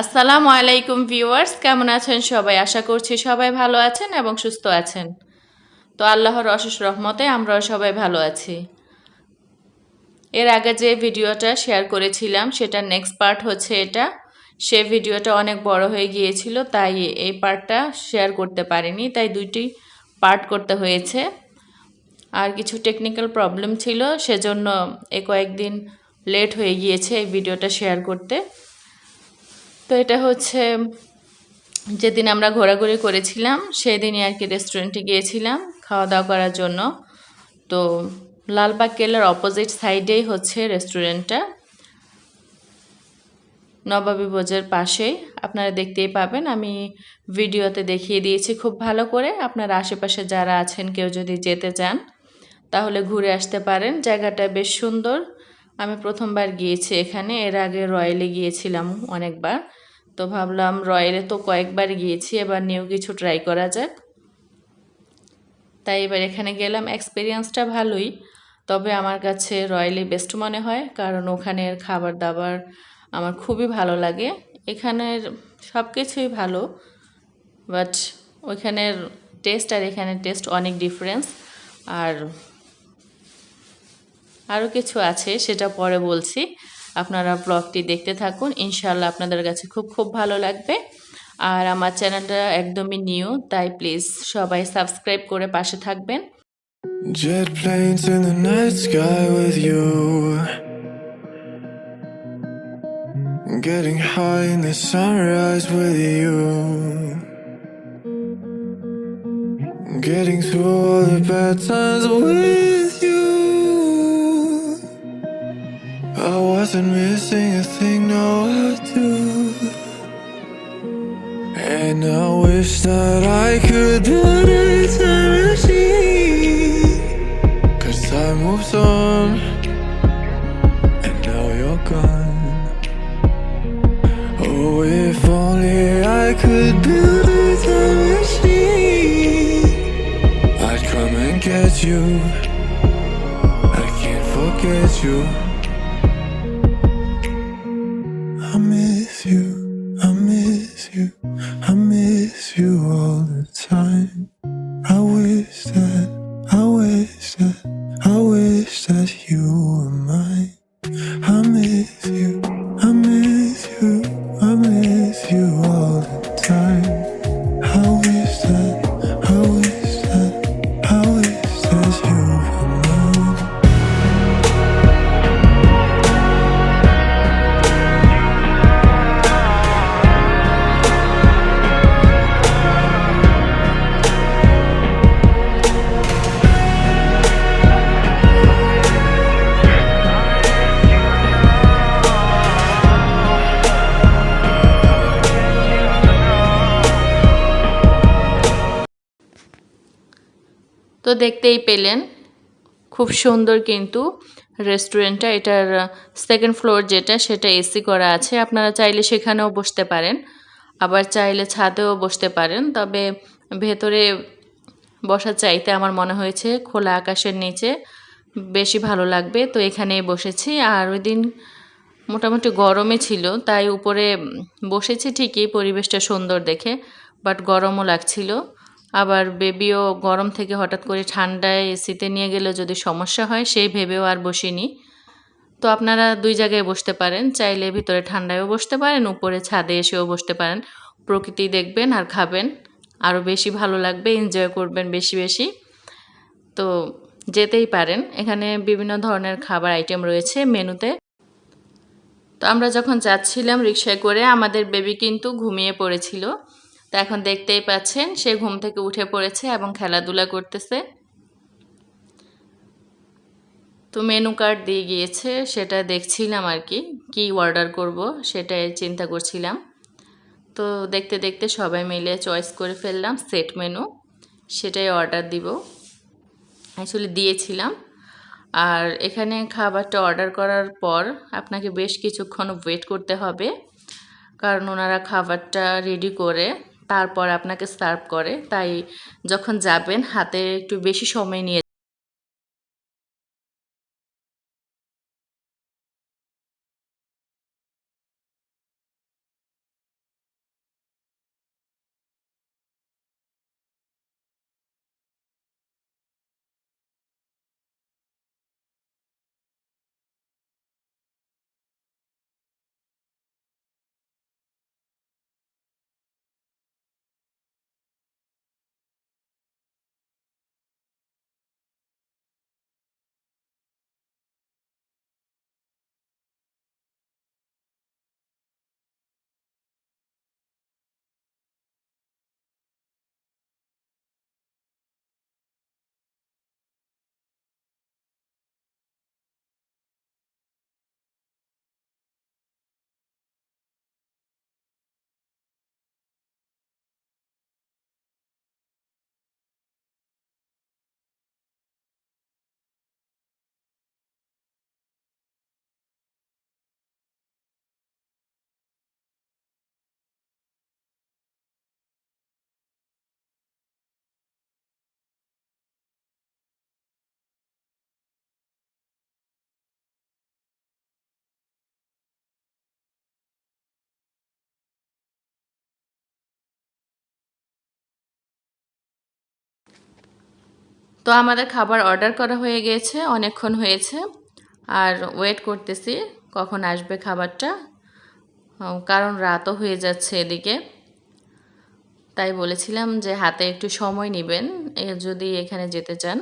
আসসালামু আলাইকুম ভিউয়ার্স, কেমন আছেন সবাই? আশা করছি সবাই ভালো আছেন এবং সুস্থ আছেন। তো আল্লাহর অশেষ রহমতে আমরাও সবাই ভালো আছি। এর আগে যে ভিডিওটা শেয়ার করেছিলাম সেটা নেক্সট পার্ট হচ্ছে এটা। সে ভিডিওটা অনেক বড় হয়ে গিয়েছিল, তাই এই পার্টটা শেয়ার করতে পারিনি, তাই দুইটি পার্ট করতে হয়েছে। আর কিছু টেকনিক্যাল প্রবলেম ছিল, সেজন্য এ কয়েকদিন লেট হয়ে গিয়েছে এই ভিডিওটা শেয়ার করতে। তো এটা হচ্ছে যেদিন আমরা ঘোরাঘুরি করেছিলাম সেই দিনই আর কি রেস্টুরেন্টে গিয়েছিলাম খাওয়া দাওয়া করার জন্য। তো লালবাগ কেল্লার অপোজিট সাইডেই হচ্ছে রেস্টুরেন্টটা নবাবী বোজের পাশেই। আপনারা দেখতেই পাবেন, আমি ভিডিওতে দেখিয়ে দিয়েছি খুব ভালো করে। আপনারা আশেপাশে যারা আছেন, কেউ যদি যেতে চান, তাহলে ঘুরে আসতে পারেন। জায়গাটা বেশ সুন্দর। আমি প্রথমবার গিয়েছি এখানে, এর আগে রয়্যালে গিয়েছিলাম অনেকবার। তো ভাবলাম রয়্যালে তো কয়েকবার গিয়েছি, এবার নিউ কিছু ট্রাই করা যাক। তাই এবার এখানে গেলাম এক্সপিরিয়েন্সটা ভালোই, তবে আমার কাছে রয়্যালি বেস্ট মনে হয়, কারণ ওখানের খাবার দাবার আমার খুবই ভালো লাগে। এখানের সব কিছুই ভালো বাট ওইখানের টেস্ট আর এখানের টেস্ট অনেক ডিফারেন্স আর আরও কিছু আছে, সেটা পরে বলছি। আপনারা ব্লগটি দেখতে থাকুন ইনশাল্লাহ আপনাদের কাছে খুব খুব ভালো লাগবে আর আমার চ্যানেলটা একদমই নিউ তাই প্লিজ সবাই সাবস্ক্রাইব করে পাশে থাকবেন Jet planes in the night sky with you. Getting high in the sunrise with you. Getting through all the bad times with you. I wasn't missing a thing, no, I do. And I wish that I could build a time machine. Cause time moves on, and now you're gone. Oh, if only I could build a time machine, I'd come and get you. I can't forget you. I miss you, তো দেখতেই পেলেন, খুব সুন্দর কিন্তু রেস্টুরেন্টটা। এটার second floor যেটা, সেটা এসি করা আছে। আপনারা চাইলে সেখানেও বসতে পারেন। আবার চাইলে ছাদেও বসতে পারেন। তবে ভেতরে বসার চাইতে আমার মনে হয়েছে খোলা আকাশের নিচে বেশি ভালো লাগবে। তো এখানেই বসেছি। আর ওই দিন মোটামুটি গরমে ছিল, তাই উপরে বসেছি ঠিকই, পরিবেশটা সুন্দর দেখে, বাট গরমও লাগছিল। আবার বেবিও গরম থেকে হঠাৎ করে ঠান্ডায় এসিতে নিয়ে গেলে যদি সমস্যা হয়, সেই ভেবেও আর বসিনি। তো আপনারা দুই জায়গায় বসতে পারেন, চাইলে ভিতরে ঠান্ডায়ও বসতে পারেন, উপরে ছাদে এসেও বসতে পারেন। প্রকৃতি দেখবেন আর খাবেন। আরও বেশি ভালো লাগবে এনজয় করবেন বেশি বেশি। তো যেতেই পারেন। এখানে বিভিন্ন ধরনের খাবার আইটেম রয়েছে মেনুতে। তো আমরা যখন যাচ্ছিলাম রিক্সায় করে, আমাদের বেবি কিন্তু ঘুমিয়ে পড়েছিল। তো এখন দেখতেই পাচ্ছেন, সে ঘুম থেকে উঠে পড়েছে এবং খেলাধুলা করতেছে। তো মেনু কার্ড দিয়ে গিয়েছে, সেটা দেখছিলাম আর কি কি অর্ডার করব সেটাই চিন্তা করছিলাম। তো দেখতে দেখতে সবাই মিলে চয়েস করে ফেললাম সেট মেনু সেটাই অর্ডার দিব। অ্যাকচুয়ালি দিয়েছিলাম। আর এখানে খাবারটা অর্ডার করার পর আপনাকে বেশ কিছুক্ষণ ওয়েট করতে হবে, কারণ ওনারা খাবারটা রেডি করে তারপর আপনাকে সার্ভ করে। তাই যখন যাবেন হাতে একটু বেশি সময় নিয়ে তো আমাদের খাবার অর্ডার করা হয়ে গিয়েছে অনেকক্ষণ হয়েছে। আর ওয়েট করতেছি কখন আসবে খাবারটা। কারণ রাতও হয়ে যাচ্ছে এদিকে। তাই বলেছিলাম যে হাতে একটু সময় নেবেন যদি এখানে যেতে চান।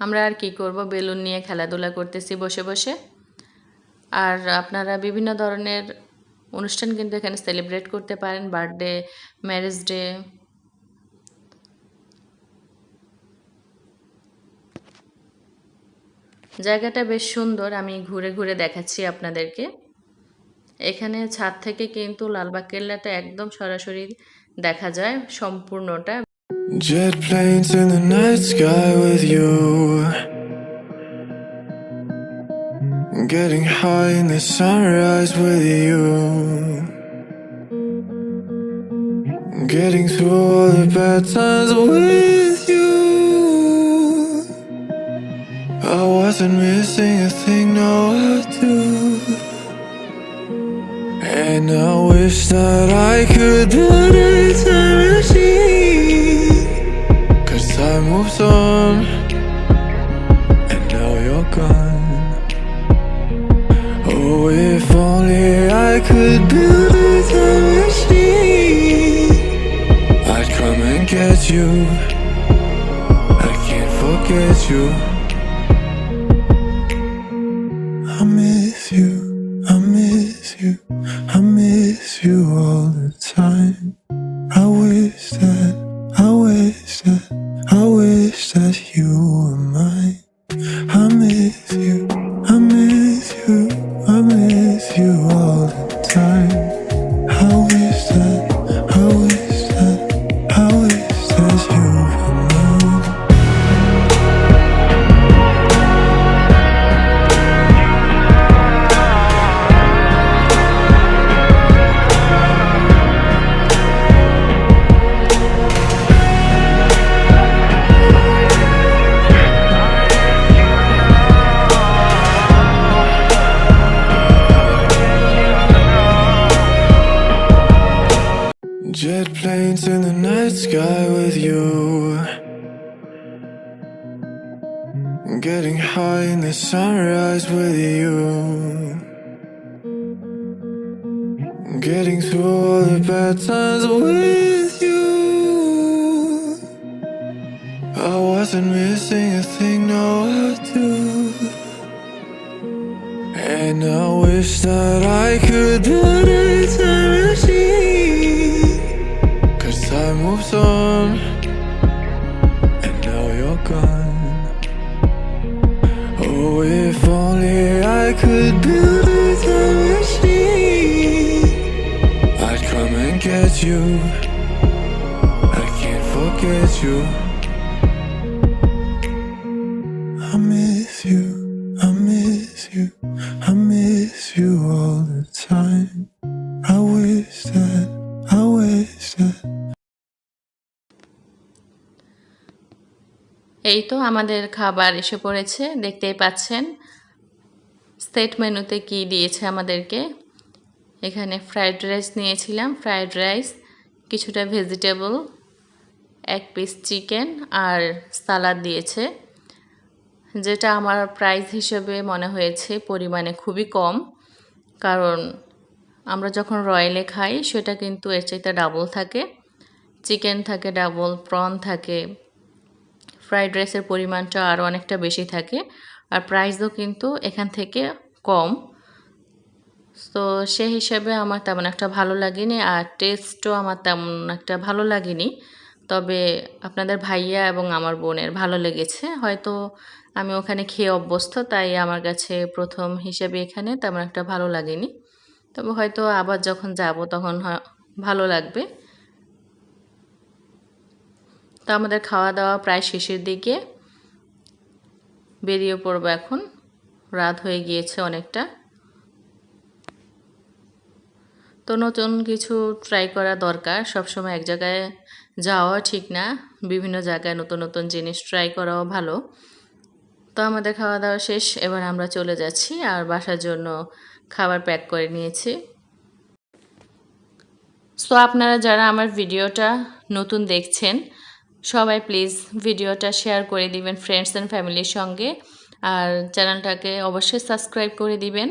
আমরা আর কি করব? বেলুন নিয়ে খেলাধুলা করতেছি বসে বসে। আর আপনারা বিভিন্ন ধরনের অনুষ্ঠান কিন্তু এখানে সেলিব্রেট করতে পারেন বার্থডে ম্যারেজ ডে জায়গাটা বেশ সুন্দর আমি ঘুরে ঘুরে দেখাচ্ছি আপনাদেরকে এখানে ছাদ থেকে কিন্তু লালবাগ কেল্লাটা একদম সরাসরি দেখা যায় সম্পূর্ণটা Jet planes in the night sky with you. Getting high in the sunrise with you. Getting through all the bad times with you. I wasn't missing a thing, no, I do. And I wish that I could build a time machine. Cause time moves on, and now you're gone. Oh, if only I could build a time machine, I'd come and get you. I can't forget you. Sky with you. Getting high in the sunrise with you. Getting through all the bad times with you. I wasn't missing a thing, no, I do. And I wish that I could build moves on, and now you're gone. Oh, if only I could build a time machine, I'd come and get you. I can't forget you. এই তো আমাদের খাবার এসে পড়েছে, দেখতেই পাচ্ছেন। Set মেনুতে কি দিয়েছে আমাদেরকে? এখানে ফ্রায়েড রাইস নিয়েছিলাম ফ্রায়েড রাইস কিছুটা ভেজিটেবল এক পিস চিকেন আর সালাদ দিয়েছে। যেটা আমার প্রাইস হিসেবে মনে হয়েছে পরিমাণে খুবই কম, কারণ আমরা যখন রয়্যালে খাই, সেটা কিন্তু এর চাইতে ডাবল থাকে। চিকেন থাকে ডাবল প্রন থাকে। ফ্রাইড রাইসের পরিমাণটা আরও অনেকটা বেশি থাকে। আর প্রাইসও কিন্তু এখান থেকে কম। তো সে হিসাবে আমার তেমন একটা ভালো লাগেনি আর টেস্টও আমার তেমন একটা ভালো লাগেনি। তবে আপনাদের ভাইয়া এবং আমার বোনের ভালো লেগেছে। হয়তো আমি ওখানে খেয়ে অভ্যস্ত, তাই আমার কাছে প্রথম হিসেবে এখানে তেমন একটা ভালো লাগেনি। তবে হয়তো আবার যখন যাব তখন ভালো লাগবে। তো আমাদের খাওয়া দাওয়া প্রায় শেষের দিকে। বেরিয়ে পড়ব এখন। রাত হয়ে গিয়েছে অনেকটা। তো নতুন কিছু ট্রাই করা দরকার। সবসময় এক জায়গায় যাওয়া ঠিক না। বিভিন্ন জায়গায় নতুন নতুন জিনিস ট্রাই করাও ভালো। তো আমাদের খাওয়া দাওয়া শেষ। এবার আমরা চলে যাচ্ছি আর বাসার জন্য খাবার প্যাক করে নিয়েছি। সো আপনারা যারা আমার ভিডিওটা নতুন দেখছেন সবাই প্লিজ ভিডিওটা শেয়ার করে দিবেন ফ্রেন্ডস অ্যান্ড ফ্যামিলির সঙ্গে। আর চ্যানেলটাকে অবশ্যই সাবস্ক্রাইব করে দিবেন।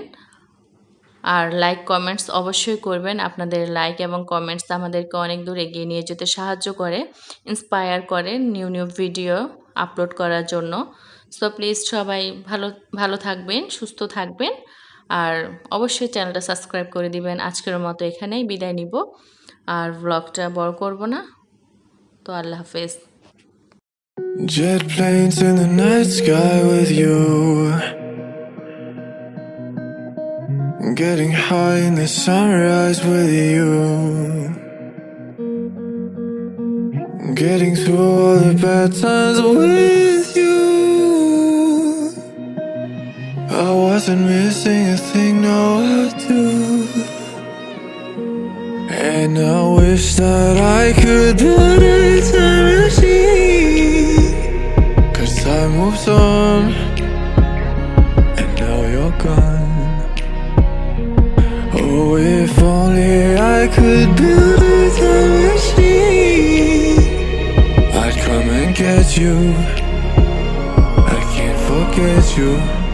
আর লাইক কমেন্টস অবশ্যই করবেন। আপনাদের লাইক এবং কমেন্টস আমাদেরকে অনেক দূর এগিয়ে নিয়ে যেতে সাহায্য করে ইন্সপায়ার করে নিউ নিউ ভিডিও আপলোড করার জন্য। সো প্লিজ সবাই ভালো ভালো থাকবেন, সুস্থ থাকবেন। আর অবশ্যই চ্যানেলটা সাবস্ক্রাইব করে দিবেন। আজকের মতো এখানেই বিদায় নিব। আর ব্লগটা বড় করব না। তো আল্লাহ হাফেজ Jet planes in the night sky with you. Getting high in the sunrise with you. Getting through all the bad times with you. I wasn't missing a thing, now I do. And I wish that I could build a time machine. Cause time moves on, and now you're gone. Oh, if only I could build a time machine, I'd come and get you. I can't forget you.